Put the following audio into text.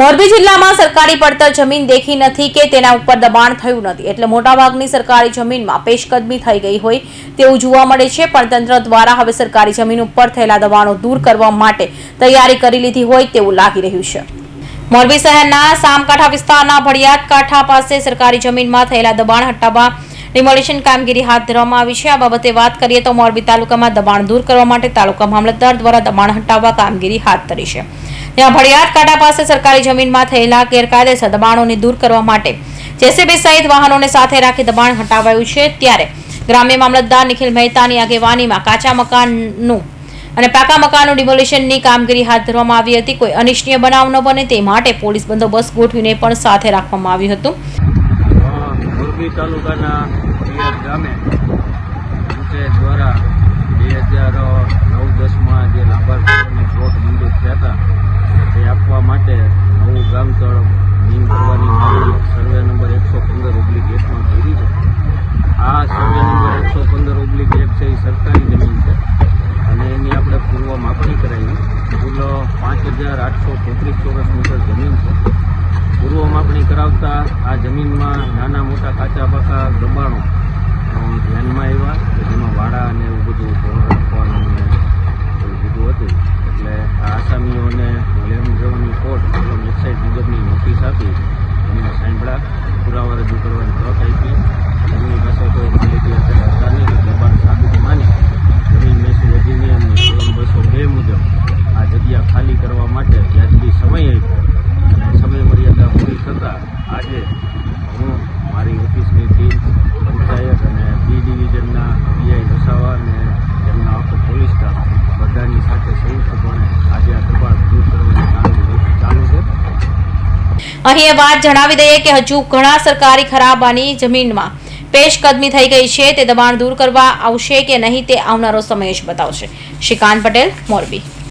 મોરબી જિલ્લામાં સરકારી પડતર જમીન દેખી નથી કે તેના ઉપર દબાણ થયું નથી. એટલે મોટાભાગની સરકારી જમીનમાં પેશકદમી થઈ ગઈ હોય તેવું જોવા મળે છે, પણ તંત્ર દ્વારા હવે સરકારી જમીન ઉપર થયેલા દબાણો દૂર કરવા માટે તૈયારી કરી લીધી હોય તેવું લાગી રહ્યું છે. મોરબી શહેરના સામકાંઠા વિસ્તારના ભડિયાદ કાંઠા પાસે સરકારી જમીનમાં થયેલા દબાણ હટાવવા ડિમોલિશન કામગીરી હાથ ધરવામાં આવી છે. આ બાબતે વાત કરીએ તો મોરબી તાલુકામાં દબાણ દૂર કરવા માટે તાલુકા મામલતદાર દ્વારા દબાણ હટાવવા કામગીરી હાથ ધરી છે. ત્યાં ભડિયાદ કાંટા પાસે સરકારી જમીનમાં થયેલા ગેરકાયદેસર દબાણોને દૂર કરવા માટે જેસીબી સહિત વાહનોને સાથે રાખી દબાણ હટાવાયું છે. ત્યારે ગ્રામ્ય મામલતદાર નિખિલ મહેતાની આગેવાનીમાં કાચા મકાનનું અને પાકા મકાનનું ડિમોલિશનની કામગીરી હાથ ધરવામાં આવી હતી. કોઈ અનિચ્છનીય બનાવ ન બને તે માટે પોલીસ બંદોબસ્ત ગોઠવીને પણ સાથે રાખવામાં આવ્યું હતું. મોરબી તાલુકાના ગામે દ્વારા સરકારી જમીન છે. અને એની આપણે પૂર્વ માપણી કરાવી. કુલ પાંચ હજાર આઠસો તેત્રીસ ચોરસ મીટર જમીન છે. પૂર્વ માપણી કરાવતા આ જમીનમાં નાના મોટા કાચા પાકા દબાણો ધ્યાનમાં આવ્યા કે જેમાં વાડા અને એવું બધું ધોરણ રાખવાનું એવું બધું હતું. એટલે આ આસામીઓને લેમ જવાની કોર્ટ વેબસાઇટ મુજબની નોટિસ આપી. એમને સાંભળા પુરાવા રજૂ કરવાની તક આપી એમની પાસે કોઈ માહિતી અત્યારે હતા નહીં એટલે દબાણ સાબિત માની જમીન મહેસૂલ અધિનિયમની કલમ બસો બે મુજબ આ જગ્યા ખાલી કરવા માટે વ્યાજબી સમય આપ્યો અને સમય મર્યાદા પૂરી આજે હું મારી ઓફિસની ટીમ પંચાયત અને બી ડિવિઝનના પીઆઈ વસાવા અને તેમના આખો પોલીસ સ્ટાફ બધાની સાથે સંયુક્તપણે આજે આ દબાણ દૂર કરવાની કામગીરી ચાલુ છે. અહીં એ વાત જણાવી દઈએ કે હજુ ઘણા સરકારી ખરાબાની જમીનમાં પેશકદમી થઈ ગઈ છે. તે દબાણ દૂર કરવા આવશે કે નહીં તે આવનારો સમય જ બતાવશે. શ્રીકાંત પટેલ, મોરબી.